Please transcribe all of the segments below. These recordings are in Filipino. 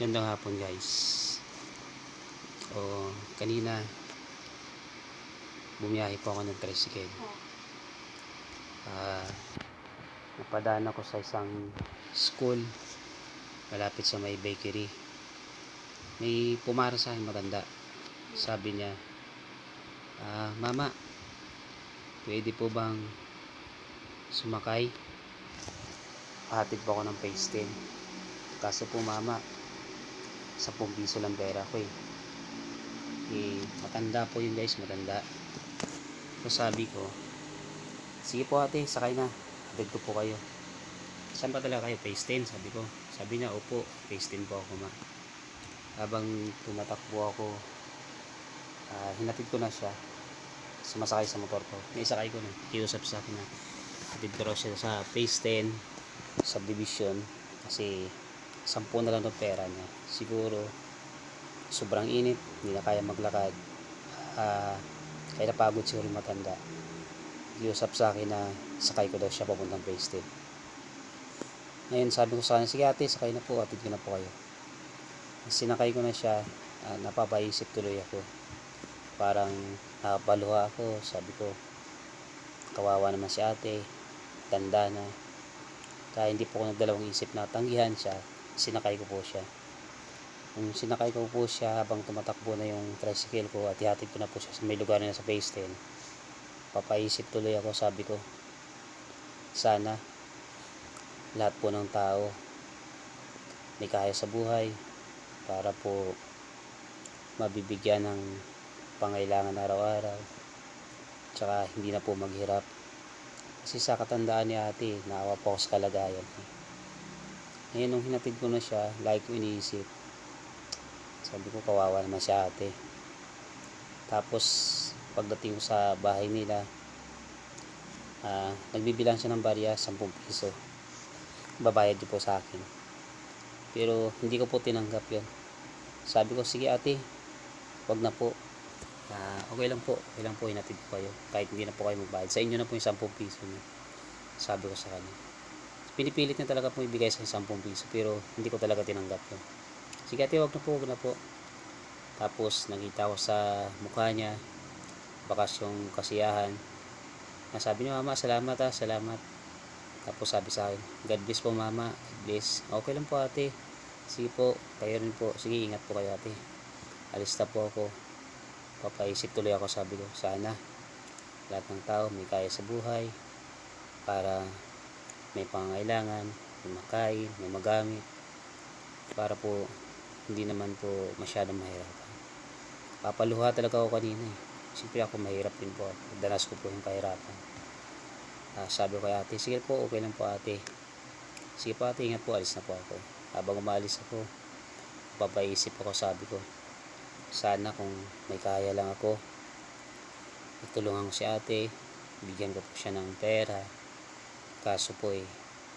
Gandang hapon guys. O, kanina bumiyahe po ako ng tricycle. Ah, napadaan ako sa isang school malapit sa may bakery. May pumara sa akin maganda. Sabi niya, ah, Mama, pwede po bang sumakay? Hatid po ako ng 10. Kaso po mama, 10 piso lang pera ko eh. eh. Matanda po yun guys, matanda. So sabi ko, sige po ate, sakay na. Hatid ko po kayo. Saan pa talaga kayo? Phase 10, sabi ko. Sabi niya, opo, phase 10 po ako ma. Habang tumatakbo ako, ah, hinatid ko na siya. Sumasakay sa motor ko. May sakay ko na. Kiusap sa akin na. Hatid ko siya sa phase 10 subdivision kasi sampu na lang ng pera niya. Siguro sobrang init hindi na kaya maglakad. Uh, kaya napagod siguro yung matanda. Iusap sa akin na sakay ko daw siya papuntang 10 ngayon sabi ko sa kanya sige ate sakay na po atid ko na po kayo. Sinakay ko na siya uh, napapaisip tuloy ako. Parang napaluha ako sabi ko kawawa naman si ate tanda na. Kaya hindi po ako nagdalawang isip na tanggihan siya sinakay ko po siya nung sinakay ko po siya habang tumatakbo na yung tricycle ko at ihatid ko na po siya sa may lugar na sa phase 10 papaisip tuloy ako sabi ko sana lahat po ng tao may kaya sa buhay para po mabibigyan ng pangailangan araw-araw tsaka hindi na po maghirap kasi sa katandaan ni ate, naawa po ako sa kalagayan. Ngayon, nung hinatid ko na siya, like ko iniisip. Sabi ko, kawawa naman si ate. Tapos, pagdating ko sa bahay nila, ah, nagbibilang siya ng barya, 10 piso. Babayad niyo po sa akin. Pero, hindi ko po tinanggap yon Sabi ko, sige ate, wag na po. Ah, okay lang po, okay lang po hinatid ko kayo kahit hindi na po kayo magbayad sa inyo na po yung 10 piso niyo sabi ko sa kanya pinipilit niya talaga po ibigay sa 10 piso pero hindi ko talaga tinanggap yun. Sige ate wag na po wag na po. Tapos nakita ko sa mukha niya bakas yung kasiyahan. Na sabi niya mama salamat ha salamat. Tapos sabi sa akin God bless po mama God bless. Okay lang po ate. Sige po kayo rin po. Sige ingat po kayo ate. Alis na po ako. Papaisip tuloy ako sabi ko. Sana lahat ng tao may kaya sa buhay para may pangailangan may makain, may magamit para po hindi naman po masyadong mahirapan. Papaluha talaga ako kanina eh. Siyempre ako mahirap din po. Danas ko po yung kahirapan. Ah, sabi ko kay ate sige po okay lang po ate. Sige po ate ingat po alis na po ako. Habang umalis ako papaisip ako sabi ko sana kung may kaya lang ako itulungan ko si ate bigyan ko po siya ng pera kaso po eh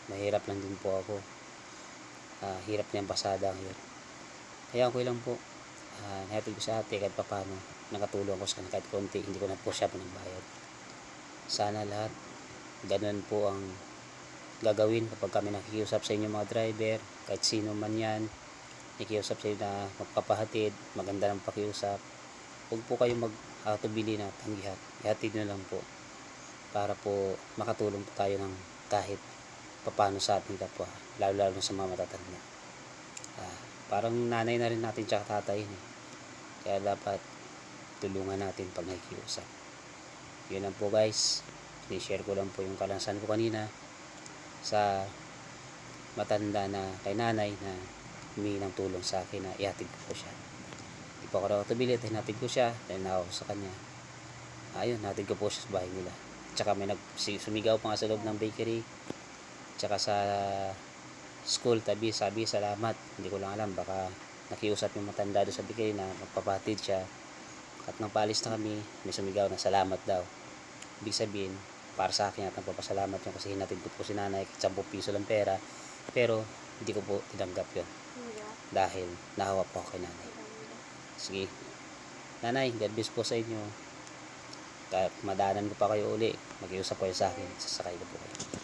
mahirap lang din po ako. Ah, hirap niyang pasada ngayon kaya okay lang po. Uh, nahatid ko sa ate kahit papano. Nakatulong ko sa kanya kahit konti. Hindi ko na po siya pinagbayad. Sana lahat ganun po ang gagawin kapag kami nakikiusap sa inyo mga driver. Kahit sino man yan nakikiusap sa inyo na magpapahatid maganda ng pakiusap. Huwag po kayo mag autobili na tanggihat ihatid nyo lang po para po makatulong po tayo ng kahit papano sa ating kapwa lalo lalo sa mga matatanda ah, parang nanay na rin natin tsaka tatay eh. kaya dapat tulungan natin pag nakikiusap. Yun lang po guys. Ni-share ko lang po yung kalansan ko kanina sa matanda na kay nanay na humingi ng tulong sa akin na ihatid ko po siya. Hindi po ako nakatubili at hinatid ko siya dahil na ako sa kanya. Ayun hatid ko po siya sa bahay nila tsaka may nag sumigaw pa nga sa loob ng bakery. Tsaka sa school tabi sabi salamat. Hindi ko lang alam baka nakiusap yung matanda doon sa bakery na magpapatid siya. At nang paalis na kami may sumigaw na salamat daw. Ibig sabihin para sa akin at nagpapasalamat yun kasi hinatid ko po si nanay kahit 10 piso lang pera. Pero hindi ko po tinanggap yun. Dahil nahawa po ako kay nanay. Sige. Nanay God bless po sa inyo kahit madanan ko pa kayo uli. Mag-iusap kayo sa akin. Sasakay ko po kayo